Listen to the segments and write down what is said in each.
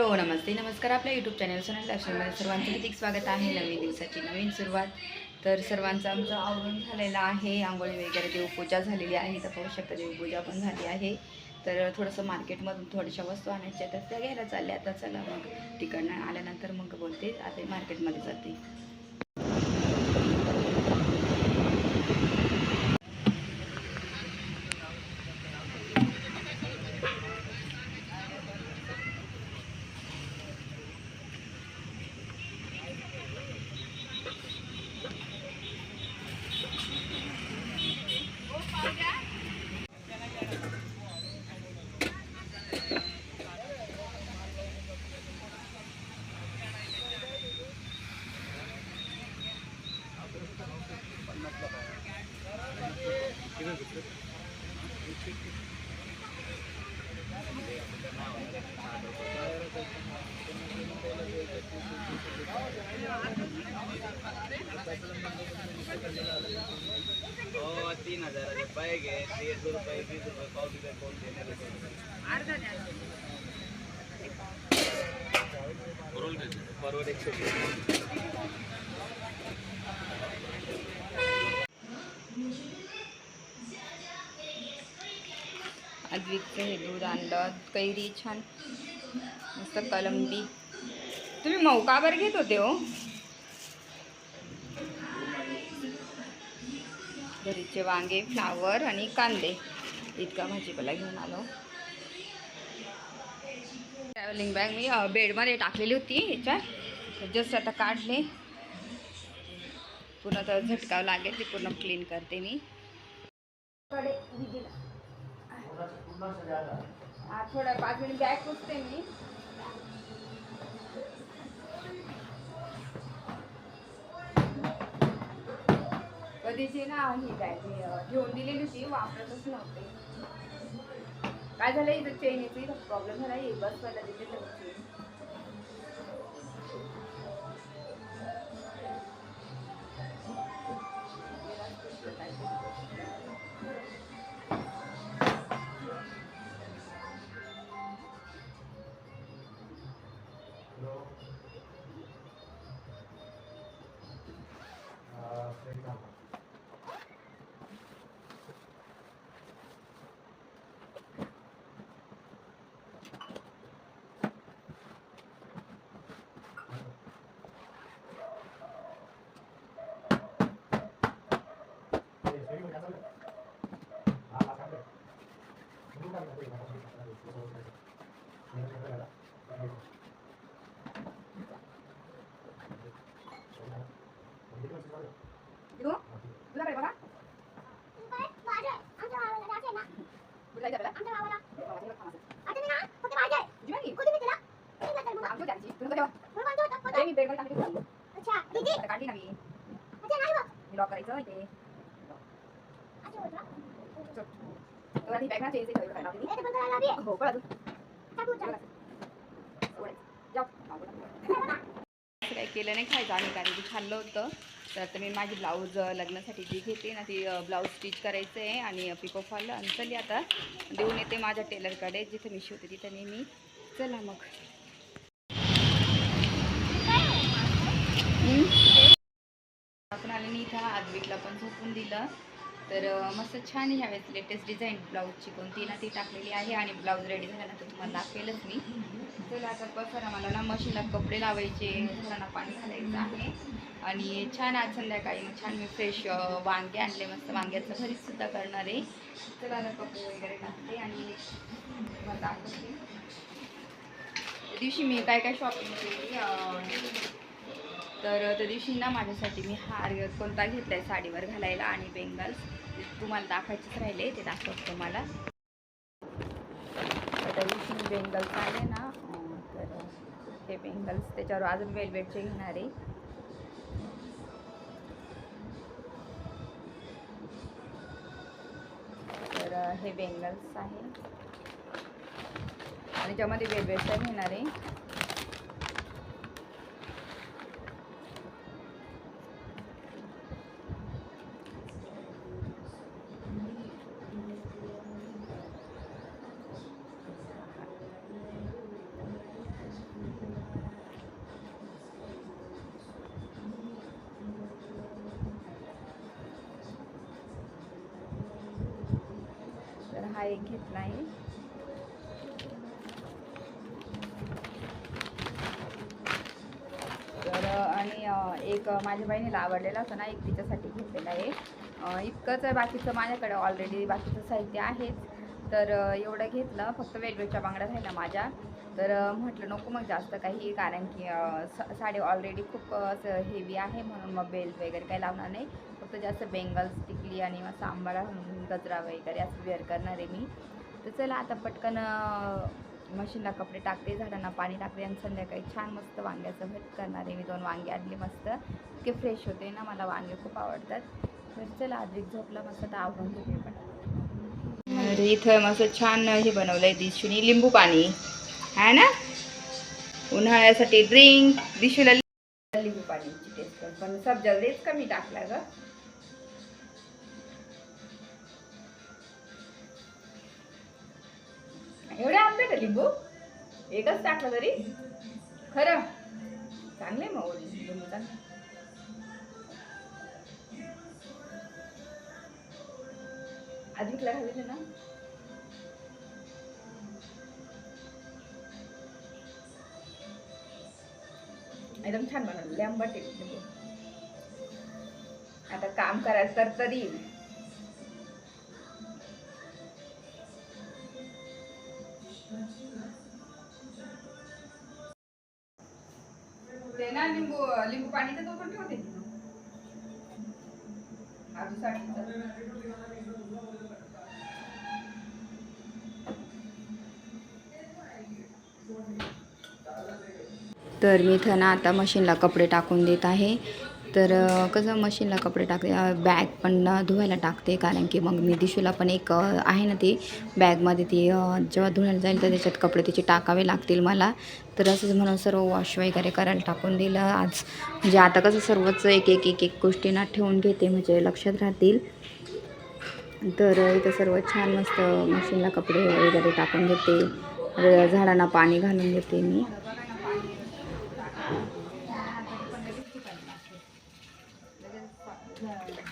Hello नमस्ते नमस्कार. आपल्या YouTube channel Sonal लक्ष्मीमध्ये सर्वांचं अधिक स्वागत आहे. नवीन दिवसाची नवीन सुरुवात. तर सर्वांचं आमचं आवरून झालेलं आहे. आंघोळी वगैरे देवपूजा झालेली आहे. तर पाहू शकता देवपूजा पण झाली आहे. तर थोडंसं मार्केटमधून थोड्याशा वस्तू आणायच्या तर त्या घ्यायला चालल्या. आता चला मग तिकडनं आल्यानंतर मग बोलते. आता मार्केटमध्ये जाते. हजाराचे बाईक आहे दीड रुपये वीस रुपये पाव रुपये कोण देणार बरोबर एकशे अद्विकचं हे दूध आणलं कैरी छान. मस्त कलंबी. तुम्ही मऊ का बरं घेत होते हो? घरीचे वांगे फ्लावर आणि कांदे. इतका भाजीपाला घेऊन आलो. ट्रॅव्हलिंग बॅग मी बेडमध्ये टाकलेली होती ह्याच्यात जस्ट आता काढले. पुन्हा तर झटकावं लागेल ती पूर्ण क्लीन करते मी. थोडं पाच मिनिट बॅग पुसते मी. जे ना ही काय ते घेऊन दिलेली होती वापरतच नव्हते. काय झालं इथं? चेन येते प्रॉब्लेम झाला हे बस पहिला तिथे तेव्हा- ते मी बेडवर टाकली होती. आता काढली ना मी. मी लॉक करायचं इथे. चल. तुला ती बॅग ना चेंज करायला लावते मी. हो, तू. जाऊ. केलं नाही खायचं आम्ही कारण की खाल्लं होतं तर आता मी माझी ब्लाऊज लग्नासाठी जी घेते ना ती ब्लाऊज स्टिच करायचं आहे आणि पिको फॉल आणि चली आता देऊन येते माझ्या टेलरकडे जिथे मी शिवते तिथे नेहमी चला मग हम्म? आपण आले नाही इथं आद्विकला पण झोपून दिलं. तर मस्त छान ह्यावेळेस लेटेस्ट डिझाईन ब्लाऊजची कोणती ना ती टाकलेली आहे आणि ब्लाऊज रेडी झाल्यानंतर तुम्हाला दाखवेलच मी. चला आता बसा मला ना मशीनला कपडे लावायचे घरांना पाणी घालायचं आहे. आणि छान आज संध्याकाळी छान मी फ्रेश वांगे आणले. मस्त वांग्याचं भरीत सुद्धा करणार आहे. चला आता कपडे वगैरे घातले आणि मला दाखवते. त्या दिवशी मी काय काय शॉपिंग केली तर त्या दिवशी ना माझ्यासाठी मी हार कोणता घेतला आहे साडीवर घालायला आणि बेंगल्स तुम्हाला दाखवायचेच राहिले ते दाखवते तुम्हाला. तर त्या दिवशी मी बेंगल्स आले ना तर हे बेंगल्स त्याच्यावर अजून वेलवेटचे घेणार आहे. तर हे बेंगल्स आहे. आणि त्याच्यामध्ये वेलवेटचा घेणार आहे. हा एक घेतला आहे. तर आणि एक माझ्या बहिणीला आवडलेला होता ना एक तिच्यासाठी घेतलेला आहे. इतकंच आहे बाकीचं माझ्याकडे ऑलरेडी बाकीचं साहित्य आहेच. तर एवढं घेतलं फक्त वेगवेगळ्या बांगड्या राहिल्या माझ्या. तर म्हटलं नको मग जास्त काही कारण की स- साडी ऑलरेडी खूप असं हेवी आहे म्हणून मग बेल्ट वगैरे काही लावणार नाही. फक्त जास्त बेंगल्स टिकली आणि मग सांबाळा गजरा वगैरे असं वेअर करणार आहे मी. तर चला आता पटकन मशीनला कपडे टाकते झाडांना पाणी टाकते आणि संध्याकाळी छान मस्त वांग्याचं भट करणार आहे मी. दोन वांगे आणले मस्त. इतके फ्रेश होते ना मला वांगे खूप आवडतात. तर चला अधिक झोपला मस्त आवडून घेते पण इथं मस्त छान हे बनवलं आहे दिशूनी लिंबू पाणी. आहे ना? उन्हाळ्यासाठी ड्रिंक दिशूला लिंबू पाणी टेस्ट पण सब लईच कमी टाकला गं. एवढे आंबे का लिंबू? एकच टाकलं तरी? खरं? चांगले मग लिंबू चांगले अधिकला घालले ना. एकदम छान बनवलं लय आंबट आता काम करायचं तर तरी. तर मी इथं ना आता मशीनला कपडे टाकून देत आहे. तर कसं मशीनला कपडे टाकते बॅग पण ना धुवायला टाकते कारण की मग मी दिशूला पण एक आहे ना ती बॅगमध्ये ती जेव्हा धुवायला जाईल तर त्याच्यात कपडे तिचे टाकावे लागतील मला. तर असंच म्हणून सर्व वॉश वगैरे करायला टाकून दिलं आज. म्हणजे आता कसं सर्वच एक एक एक एक गोष्टींना ठेवून घेते म्हणजे लक्षात राहतील. तर इथं सर्व छान मस्त मशीनला कपडे वगैरे टाकून देते झाडांना पाणी घालून देते मी. 对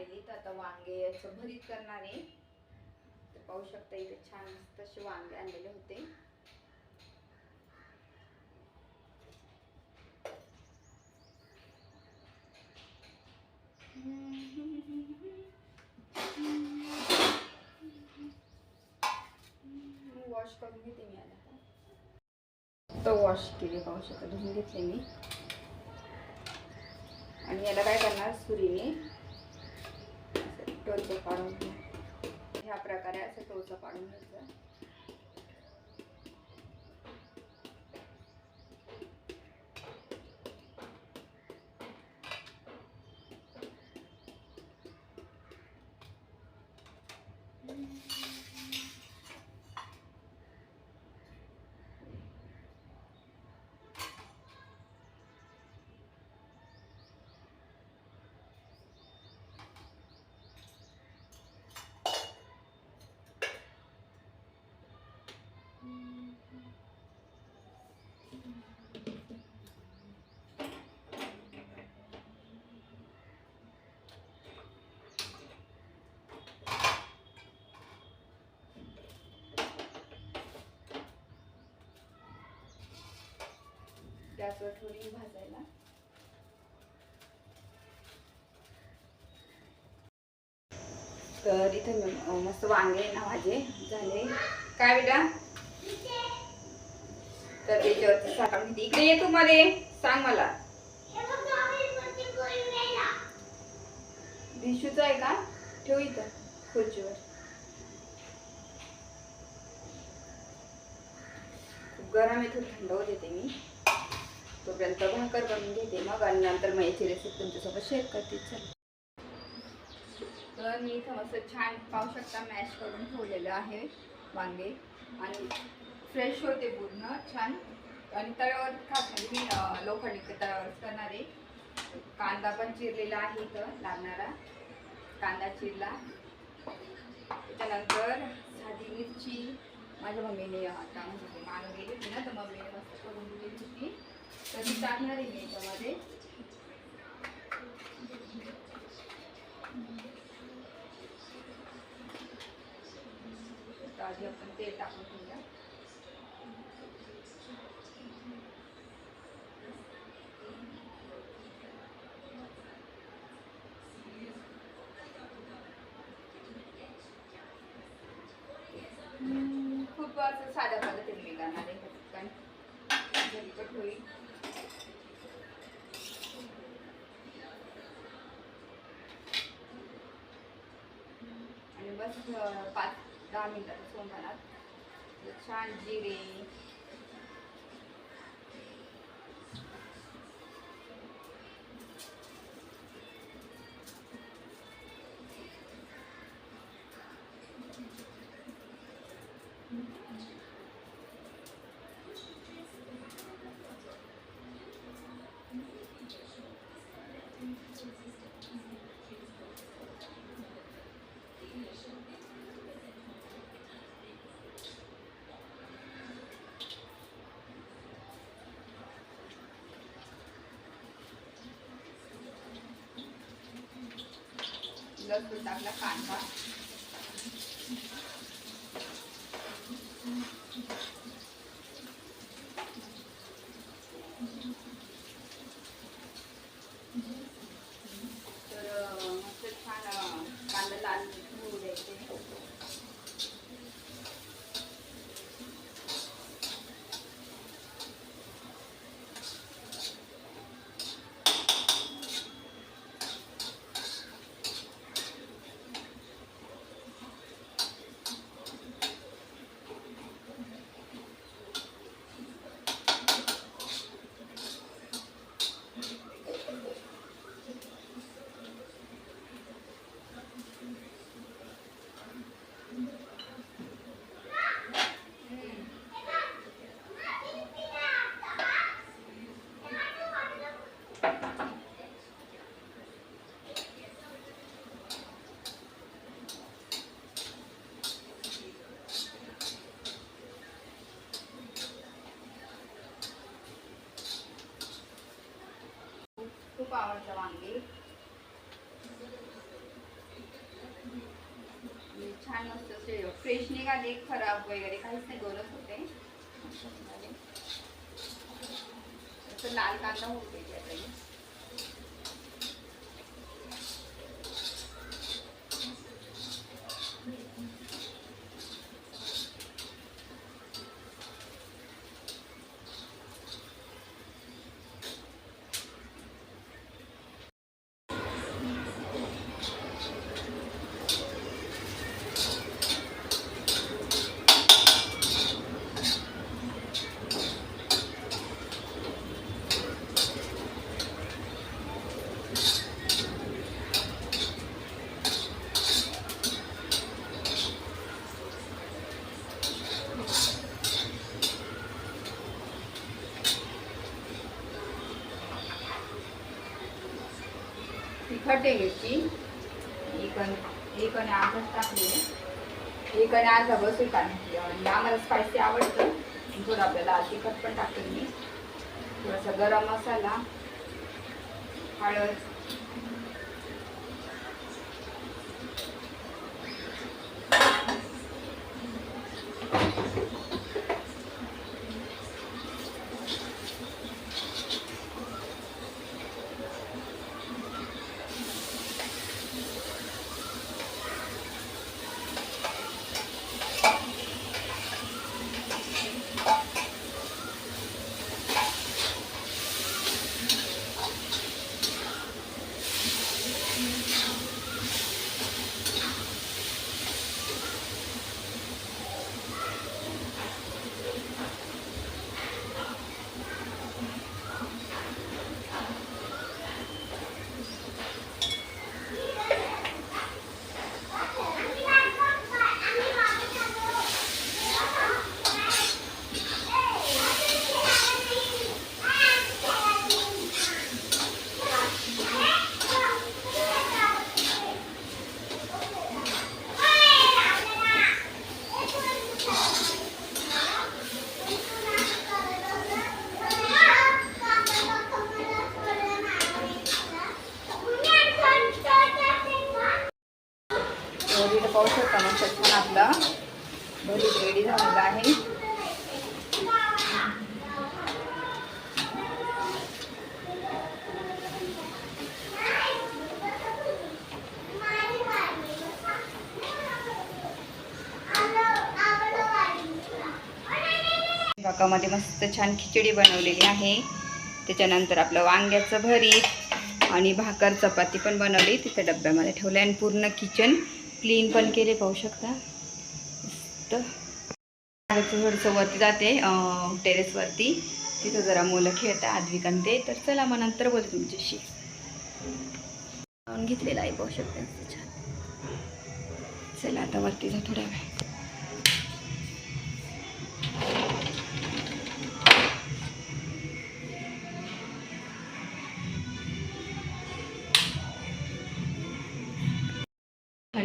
आलेली तर आता वांगे असं भरीत करणार आहे. तर पाहू शकता इथे छान तसे वांगे आणलेले होते. वॉश करून घेते मी आता. तो वॉश केली पाहू शकता. धुवून घेतले मी. आणि याला काय करणार? सुरीने असं टोचं ह्या प्रकारे असं टोचं पाडून घ्यायचं गॅसवर थोडी भाजायला. तर इथे मस्त वांगे ना माझे झाले. काय बेटा? तर त्याच्यावरती साखर घेते इकडे ये तू मध्ये सांग मला. दिशूचं आहे का? ठेव इथं खुर्चीवर. खूप गरम आहे थोडी थंड होत मी. तोपर्यंत भाकर बनवून घेते. मग आणि नंतर मग याची रेसिपी तुमच्यासोबत शेअर करते. चल. तर मी इथं मस्त छान पाहू शकता मॅश करून ठेवलेलं आहे वांगे. आणि फ्रेश होते पूर्ण छान. आणि तव्यावर खास म्हणजे मी लोखंडी तव्यावरच करणार आहे. कांदा पण चिरलेला आहे इथं लागणारा. कांदा चिरला. त्याच्यानंतर साधी मिरची. माझ्या मम्मीने आता म्हणजे मागं गेली होती ना तर मम्मीने मस्त करून दिलेली होती. तर मी टाकणार आहे मी याच्यामध्ये? आधी आपण तेल टाकून घेऊया हम्म, खूप असं साध्या पद्धतीने मी करणार आहे कारण झटपट होईल आणि बस अं, पाच दहा मिनिटात सोमवारात छान जिरे แล้คือตักและผ่านว่า आवडतं वांगे. छान मस्त फ्रेश निघाले खराब वगैरे काहीच नाही दोनच होते. असं लाल कांदा होते. तिखट आहे मिरची एक आणि एक आणि आजच टाकले एक आणि अर्धा बसून टाकली आणि म्हणजे आम्हाला स्पायसी आवडतं. थोडं आपल्याला तिखट पण टाकते मी थोडासा गरम मसाला हळद पाहू शकता मग आपला भरीत रेडी झालेला आहे. पाकामध्ये मस्त छान खिचडी बनवलेली आहे. त्याच्यानंतर आपलं वांग्याचं भरीत आणि भाकर चपाती पण बनवली. तिथं डब्यामध्ये ठेवलं आणि पूर्ण किचन क्लीन पण केले पाहू शकता. मस्त. थोडंसं वरती जाते टेरेसवरती तिथं जरा मुलं खेळतात आद्विक ते. तर चला मग नंतर बोलते तुमच्याशी. घेतलेला आहे पाहू शकता. छान चला आता वरती जा थोड्या वेळ.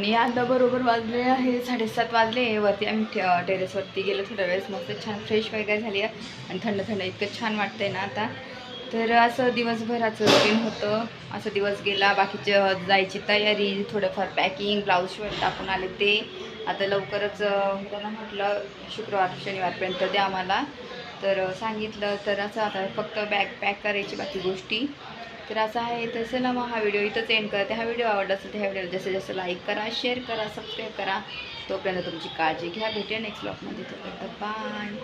आणि आता बरोबर वाजले आहे साडेसात वाजले वरती आम्ही टे- टेरेसवरती गेलो थोड्या वेळेस. मस्त छान फ्रेश वगैरे झाली आहे. आणि थंड थंड इतकं छान वाटतंय ना आता. तर असं दिवसभराचं रुटीन होतं. असं दिवस गेला. बाकीच्या जायची तयारी थोडंफार पॅकिंग ब्लाऊज शिवाय टाकून आले ते. आता लवकरच त्यांना म्हटलं शुक्रवार शनिवारपर्यंत द्या आम्हाला. तर सांगितलं. तर असं आता फक्त बॅग पॅक करायची बाकी गोष्टी. तर असं आहे तर चला मग हा व्हिडिओ इथंच एंड करते. हा व्हिडिओ आवडला असेल तर ह्या व्हिडिओला जास्तीत जास्त लाईक करा शेअर करा सबस्क्राईब करा. तोपर्यंत तुमची काळजी घ्या. भेटूया नेक्स्ट ब्लॉगमध्ये तोपर्यंत बाय